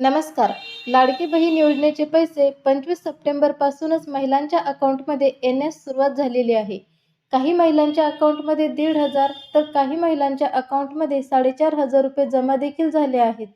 नमस्कार. लाडकी बहीण योजनेचे पैसे पंचवीस सप्टेंबरपासूनच महिलांच्या अकाउंटमध्ये येण्यास सुरुवात झालेली आहे. काही महिलांच्या अकाउंटमध्ये दीड हजार तर काही महिलांच्या अकाउंटमध्ये साडेचार हजार रुपये जमा देखील झाले आहेत.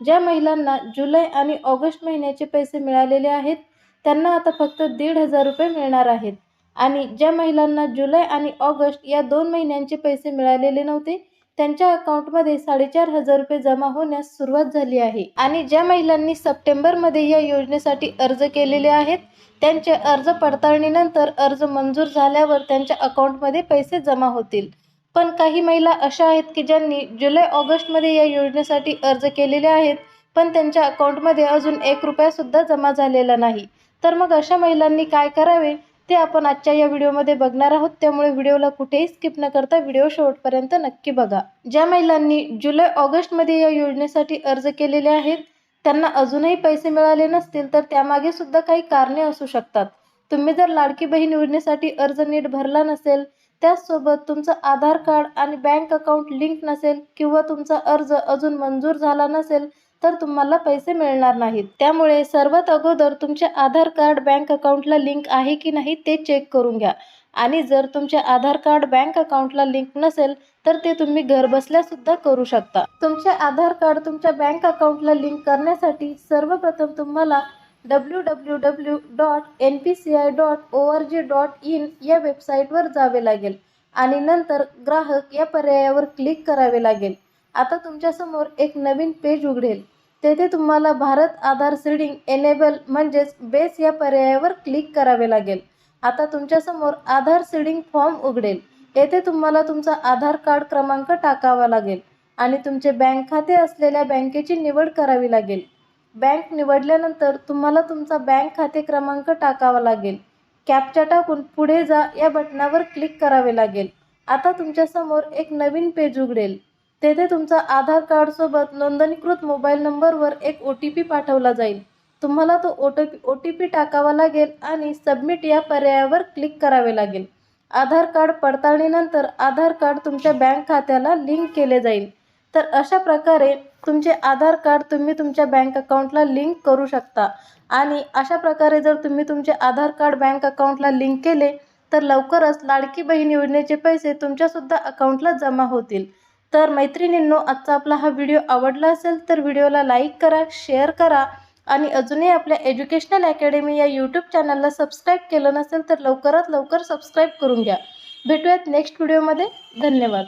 ज्या महिलांना जुलै आणि ऑगस्ट महिन्याचे पैसे मिळालेले आहेत त्यांना आता फक्त दीड हजार रुपये मिळणार आहेत. आणि ज्या महिलांना जुलै आणि ऑगस्ट या दोन महिन्यांचे पैसे मिळालेले नव्हते त्यांच्या अकाउंटमध्ये साडेचार हजार रुपये जमा होण्यास सुरुवात झाली आहे. आणि ज्या महिलांनी सप्टेंबरमध्ये या योजनेसाठी अर्ज केलेले आहेत त्यांचे अर्ज पडताळणीनंतर अर्ज मंजूर झाल्यावर त्यांच्या अकाउंटमध्ये पैसे जमा होतील. पण काही महिला अशा आहेत की ज्यांनी जुलै ऑगस्टमध्ये या योजनेसाठी अर्ज केलेले आहेत पण त्यांच्या अकाउंटमध्ये अजून एक रुपयासुद्धा जमा झालेला नाही. तर मग अशा महिलांनी काय करावे? ते आपण आजच्या या व्हिडिओमध्ये बघणार आहोत. त्यामुळे व्हिडिओला कुठेही स्किप न करता व्हिडिओ शेवटपर्यंत नक्की बघा. ज्या महिलांनी जुलै ऑगस्टमध्ये या योजनेसाठी अर्ज केलेले आहेत त्यांना अजूनही पैसे मिळाले नसतील तर त्यामागे सुद्धा काही कारणे असू शकतात. तुम्ही जर लाडकी बहीण योजनेसाठी अर्ज नीट भरला नसेल त्याचसोबत तुमचं आधार कार्ड आणि बँक अकाउंट लिंक नसेल किंवा तुमचा अर्ज अजून मंजूर झाला नसेल तर तुम्हाला पैसे मिळणार नाहीत. त्यामुळे सर्वात अगोदर तुमचे आधार कार्ड बँक अकाउंटला लिंक आहे की नाही ते चेक करून घ्या. आणि जर तुमचे आधार कार्ड बँक अकाउंटला लिंक नसेल तर ते तुम्ही घरबसल्यासुद्धा करू शकता. तुमचे आधार कार्ड तुमच्या बँक अकाउंटला लिंक करण्यासाठी सर्वप्रथम तुम्हाला W W W dot N P C I dot O R G dot in या वेबसाईटवर जावे लागेल. आणि नंतर ग्राहक या पर्यायावर क्लिक करावे लागेल. आता तुमच्यासमोर एक नवीन पेज उघडेल. तेथे तुम्हाला भारत आधार सीडिंग एनेबल म्हणजेच बेस या पर्यायावर क्लिक करावे लागेल. आता तुमच्यासमोर आधार सीडिंग फॉर्म उघडेल. येथे तुम्हाला तुमचा आधार कार्ड क्रमांक टाकावा लागेल आणि तुमचे बँक खाते असलेल्या बँकेची निवड करावी लागेल. बँक निवडल्यानंतर तुम्हाला तुमचा बँक खाते क्रमांक टाकावा लागेल. कॅपच्या टाकून पुढे जा या बटनावर क्लिक करावे लागेल. आता तुमच्यासमोर एक नवीन पेज उघडेल. तेथे तुमचा आधार कार्डसोबत नोंदणीकृत मोबाईल नंबरवर एक ओ टी पी पाठवला जाईल. तुम्हाला तो O T P O T P टाकावा लागेल आणि सबमिट या पर्यायावर क्लिक करावे लागेल. आधार कार्ड पडताळणीनंतर आधार कार्ड तुमच्या बँक खात्याला लिंक केले जाईल. तर अशा प्रकारे तुमचे आधार कार्ड तुम्ही तुमच्या बँक अकाउंटला लिंक करू शकता. आणि अशा प्रकारे जर तुम्ही तुमचे आधार कार्ड बँक अकाउंटला लिंक केले तर लवकरच लाडकी बहीण योजनेचे पैसे तुमच्यासुद्धा अकाउंटला जमा होतील. तर मैत्रिणींनो आजचा आपला हा व्हिडिओ आवडला असेल तर व्हिडिओला लाईक करा शेअर करा आणि अजूनही आपल्या एज्युकेशनल अकॅडमी या यूट्यूब चॅनलला सबस्क्राईब केलं नसेल तर लवकरात लवकर सबस्क्राईब करून घ्या. भेटूयात नेक्स्ट व्हिडिओमध्ये. धन्यवाद.